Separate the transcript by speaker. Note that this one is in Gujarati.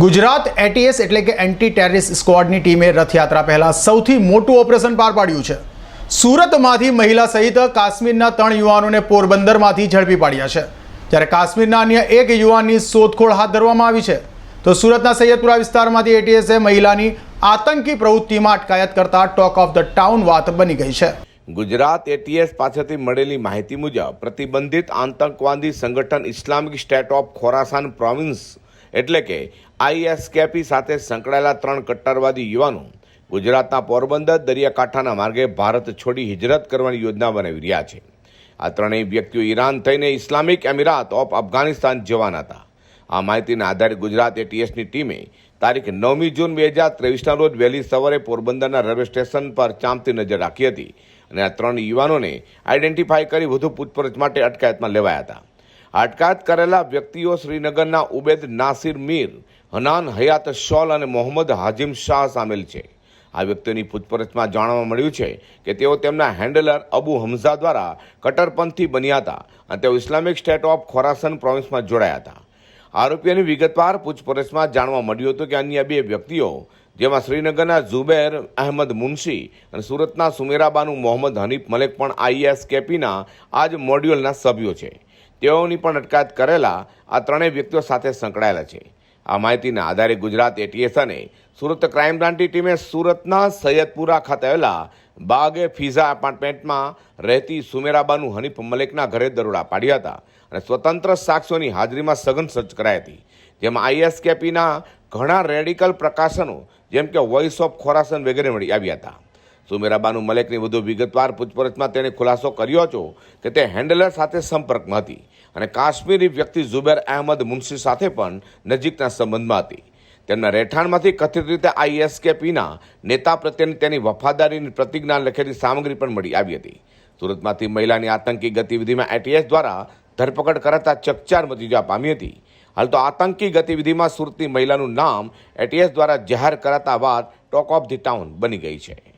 Speaker 1: ગુજરાત એટીએસ એટલે કે એન્ટી ટેરરિસ્ટ સ્ક્વોડની ટીમે રથયાત્રા પહેલાં સૌથી મોટું ઓપરેશન પાર પાડ્યું છે. સુરતમાંથી મહિલા સહિત કાશ્મીરના ત્રણ યુવાનોને પોરબંદરમાંથી ઝડપી પાડ્યા છે. જ્યારે કાશ્મીરના અન્ય એક યુવાનની શોધખોળ હાથ ધરવામાં આવી છે, તો સુરતના સૈયદપુરા વિસ્તારમાંથી એટીએસે મહિલાની આતંકી પ્રવૃત્તિમાં અટકાયત કરતા ટોક ઓફ ધ ટાઉન વાત બની ગઈ છે.
Speaker 2: ગુજરાત એટીએસ પાસેથી મળેલી માહિતી મુજબ પ્રતિબંધિત આતંકવાદી સંગઠન Islamic State of Khorasan province એટલે કે આઈએસકેપી સાથે સંકળાયેલા ત્રણ કટ્ટરવાદી યુવાનો ગુજરાતના પોરબંદર, દરિયાકાંઠાના માર્ગે ભારત છોડી હિજરત કરવાની યોજના બનાવી રહ્યા છે. આ ત્રણેય વ્યક્તિઓ ઈરાન થઈને ઇસ્લામિક એમિરાત ઓફ અફઘાનિસ્તાન જવાના હતા. આ માહિતીના આધારે ગુજરાત એટીએસની ટીમે તારીખ નવમી જૂન બે હજાર ત્રેવીસના રોજ વહેલી સવારે પોરબંદરના રેલવે સ્ટેશન પર ચાંપતી નજર રાખી હતી અને આ ત્રણ યુવાનોને આઈડેન્ટિફાઈ કરી વધુ પૂછપરછ માટે અટકાયતમાં લેવાયા હતા. અટકાયત કરેલા વ્યક્તિઓ શ્રીનગરના ઉબેદ નાસિર મીર, હનાન હયાત શોલ અને મોહમ્મદ હાજિમ શાહ સામેલ છે. આ વ્યક્તિઓની પૂછપરછમાં જાણવા મળ્યું છે કે તેઓ તેમના હેન્ડલર અબુ હમઝા દ્વારા કટ્ટરપંથી બન્યા હતા અને તેઓ ઇસ્લામિક સ્ટેટ ઓફ ખોરાસન પ્રોવિન્સમાં જોડાયા હતા. આરોપીઓની વિગતવાર પૂછપરછમાં જાણવા મળ્યું હતું કે અન્ય બે વ્યક્તિઓ, જેમાં શ્રીનગરના ઝુબેર અહેમદ મુનશી અને સુરતના સુમેરાબાનુ મોહમ્મદ હનીફ મલેક પણ આઈએસકેપીના આ જ મોડ્યુલના સભ્યો છે. તેઓની પણ અટકાયત કરેલા આ ત્રણેય વ્યક્તિઓ સાથે સંકળાયેલા છે. આ માહિતીના આધારે ગુજરાત એટીએસ અને સુરત ક્રાઇમ બ્રાન્ચની ટીમે સુરતના સૈયદપુરા ખાતે આવેલા બાગે ફિઝા એપાર્ટમેન્ટમાં રહેતી સુમેરાબાનુ હનીફ મલેકના ઘરે દરોડા પાડ્યા હતા અને સ્વતંત્ર સાક્ષીઓની હાજરીમાં સઘન સર્ચ કરાઈ હતી. જેમાં આઈએસકેપીના ઘણા રેડિકલ પ્રકાશનો, જેમ કે વોઇસ ઓફ ખોરાસન વગેરે મળી આવ્યા હતા. સુમેરાબાનુ મલેકની વધુ વિગતવાર પૂછપરછમાં તેણે ખુલાસો કર્યો હતો કે તે હેન્ડલર સાથે સંપર્કમાં હતી અને કાશ્મીરી વ્યક્તિ ઝુબેર અહેમદ મુનશી સાથે પણ નજીકના સંબંધમાં હતી. તેમના રહેઠાણમાંથી કથિત રીતે આઈએસકેપીના નેતા પ્રત્યેની તેની વફાદારીની પ્રતિજ્ઞા લખેલી સામગ્રી પણ મળી આવી હતી. સુરતમાંથી મહિલાની આતંકી ગતિવિધિમાં એટીએસ દ્વારા ધરપકડ કરાતા ચકચાર મચી પામી હતી. હાલ તો આતંકી ગતિવિધિમાં સુરતની મહિલાનું નામ એટીએસ દ્વારા જાહેર કરાતા બાદ ટોક ઓફ ધી ટાઉન બની ગઈ છે.